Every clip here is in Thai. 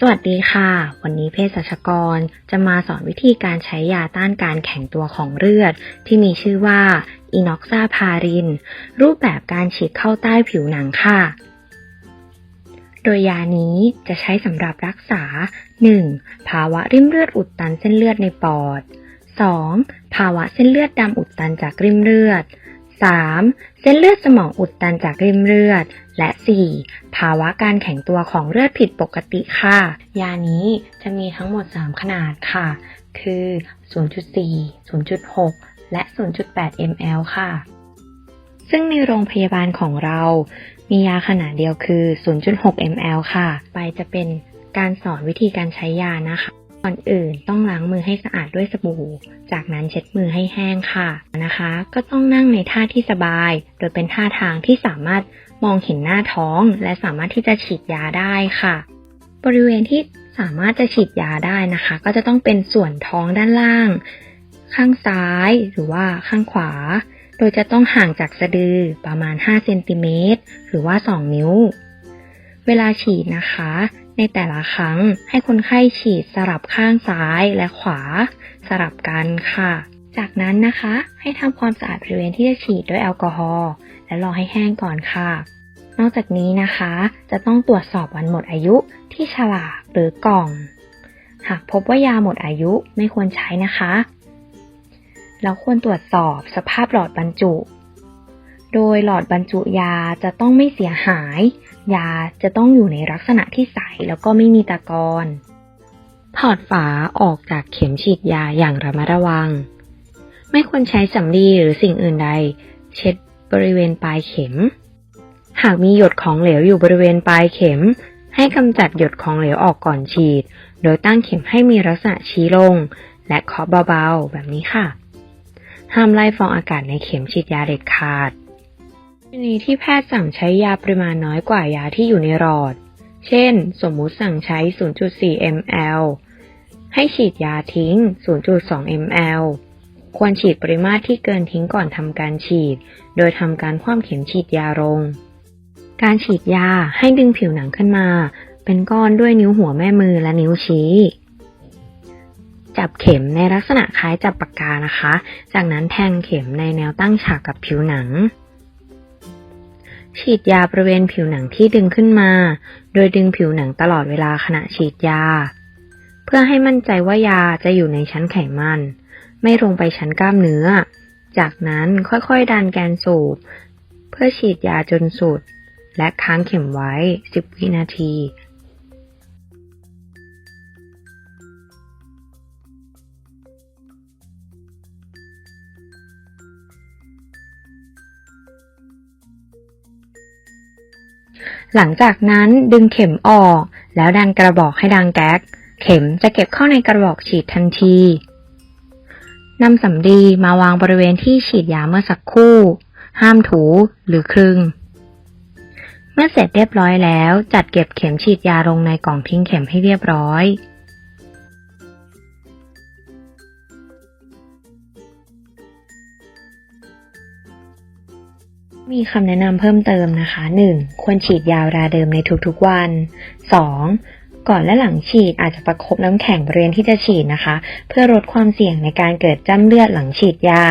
สวัสดีค่ะ วันนี้เภสัชกรจะมาสอนวิธีการใช้ยาต้านการแข็งตัวของเลือด ที่มีชื่อว่าอินอกซาพาริน รูปแบบการฉีดเข้าใต้ผิวหนังค่ะ โดยยานี้จะใช้สำหรับรักษา 1. ภาวะริ่มเลือดอุดตันเส้นเลือดในปอด 2. ภาวะเส้นเลือดดำอุดตันจากริ่มเลือด 3. เส้นเลือดสมองอุดตันจากริ่มเลือด และ 4. ภาวะการแข็งตัวของเลือดผิดปกติค่ะ ยานี้จะมีทั้งหมด 3 ขนาดค่ะ คือ 0.4 0.6 และ 0.8 ml ค่ะ ซึ่งในโรงพยาบาลของเรา มียาขนาดเดียวคือ 0.6 ml ค่ะ ไปจะเป็นการสอนวิธีการใช้ยานะคะ ก่อนอื่นต้องล้างมือให้สะอาดด้วยสบู่ จากนั้นเช็ดมือให้แห้งค่ะนะคะ ก็ต้องนั่งในท่าที่สบาย โดยเป็นท่าทางที่สามารถมองเห็นหน้าท้อง และสามารถที่จะฉีดยาได้ค่ะ บริเวณที่สามารถจะฉีดยาได้นะคะ ก็จะต้องเป็นส่วนท้องด้านล่าง ข้างซ้ายหรือว่าข้างขวา โดยจะต้องห่างจากสะดือประมาณ5เซนติเมตรหรือว่า 2 นิ้ว เวลาฉีดนะคะ ในแต่ละครั้งให้คนไข้ฉีดสลับข้างซ้ายและขวา สลับกันค่ะ จากนั้นนะคะให้ทำความสะอาดบริเวณที่จะฉีดด้วยแอลกอฮอล์และรอให้แห้งก่อนค่ะ นอกจากนี้นะคะ จะต้องตรวจสอบวันหมดอายุที่ฉลากหรือกล่อง หากพบว่ายาหมดอายุไม่ควรใช้นะคะ เราควรตรวจสอบสภาพหลอดบรรจุ โดยหลอดบรรจุยาจะต้องไม่เสียหาย ยาจะต้องอยู่ในลักษณะที่ใสแล้วก็ไม่มีตะกอนถอดฝาออกจากเข็มฉีดยาอย่างระมัดระวัง ไม่ควรใช้สำลีหรือสิ่งอื่นใด เช็ดบริเวณปลายเข็ม หากมีหยดของเหลวอยู่บริเวณปลายเข็ม ให้กำจัดหยดของเหลวออกก่อนฉีด โดยตั้งเข็มให้มีลักษณะชี้ลง และเคาะเบาๆ แบบนี้ค่ะ ห้ามไล่ฟองอากาศในเข็มฉีดยาเด็ดขาด กรณีที่แพทย์สั่งใช้ยาปริมาณน้อยกว่ายาที่อยู่ในหลอด เช่น สมมุติสั่งใช้ 0.4 ml ให้ฉีดยาทิ้ง 0.2 ml ควรฉีดปริมาตรที่เกินทิ้งก่อนทำการฉีด โดยทำการคว่ำเข็มฉีดยาลง การฉีดยาให้ดึงผิวหนังขึ้นมา เป็นก้อนด้วยนิ้วหัวแม่มือและนิ้วชี้ จับเข็มในลักษณะคล้ายจับปากกานะคะ จากนั้นแทงเข็มในแนวตั้งฉากกับผิวหนัง ฉีดยาบริเวณผิวหนังที่ดึงขึ้นมา โดยดึงผิวหนังตลอดเวลาขณะฉีดยา เพื่อให้มั่นใจว่ายาจะอยู่ในชั้นไขมัน ไม่ลงไปชั้นกล้ามเนื้อ จากนั้นค่อยๆดันแกนสูบ เพื่อฉีดยาจนสุด และค้างเข็มไว้ 10 วินาที หลังจากนั้นดึงเข็มออก แล้วดันกระบอกให้ดังแก๊ก เข็มจะเก็บเข้าในกระบอกฉีดทันทีนำสำลีมาวางบริเวณที่ฉีดยาเมื่อสักครู่ ห้ามถูหรือคลึง เมื่อเสร็จเรียบร้อยแล้ว จัดเก็บเข็มฉีดยาลงในกล่องทิ้งเข็มให้เรียบร้อย มีคำแนะนำเพิ่มเติมนะคะ 1. ควรฉีดยาเวลาเดิมในทุกๆวัน 2. ก่อนและหลังฉีดอาจจะประคบน้ำแข็งบริเวณที่จะฉีดนะคะ เพื่อลดความเสี่ยงในการเกิดจ้ำเลือดหลังฉีดยา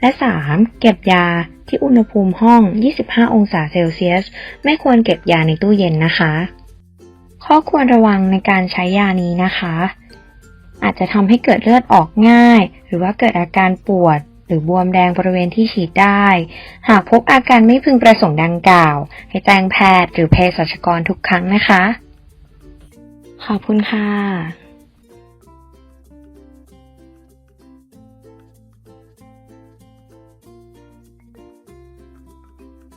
และ 3. เก็บยาที่อุณหภูมิห้อง 25 องศาเซลเซียส ไม่ควรเก็บยาในตู้เย็นนะคะ ข้อควรระวังในการใช้ยานี้นะคะ อาจจะทำให้เกิดเลือดออกง่าย หรือว่าเกิดอาการปวด หรือบวมแดงบริเวณที่ฉีดได้ หากพบอาการไม่พึงประสงค์ดังกล่าว ให้แจ้งแพทย์หรือเภสัชกรทุกครั้งนะคะ ขอบคุณค่ะ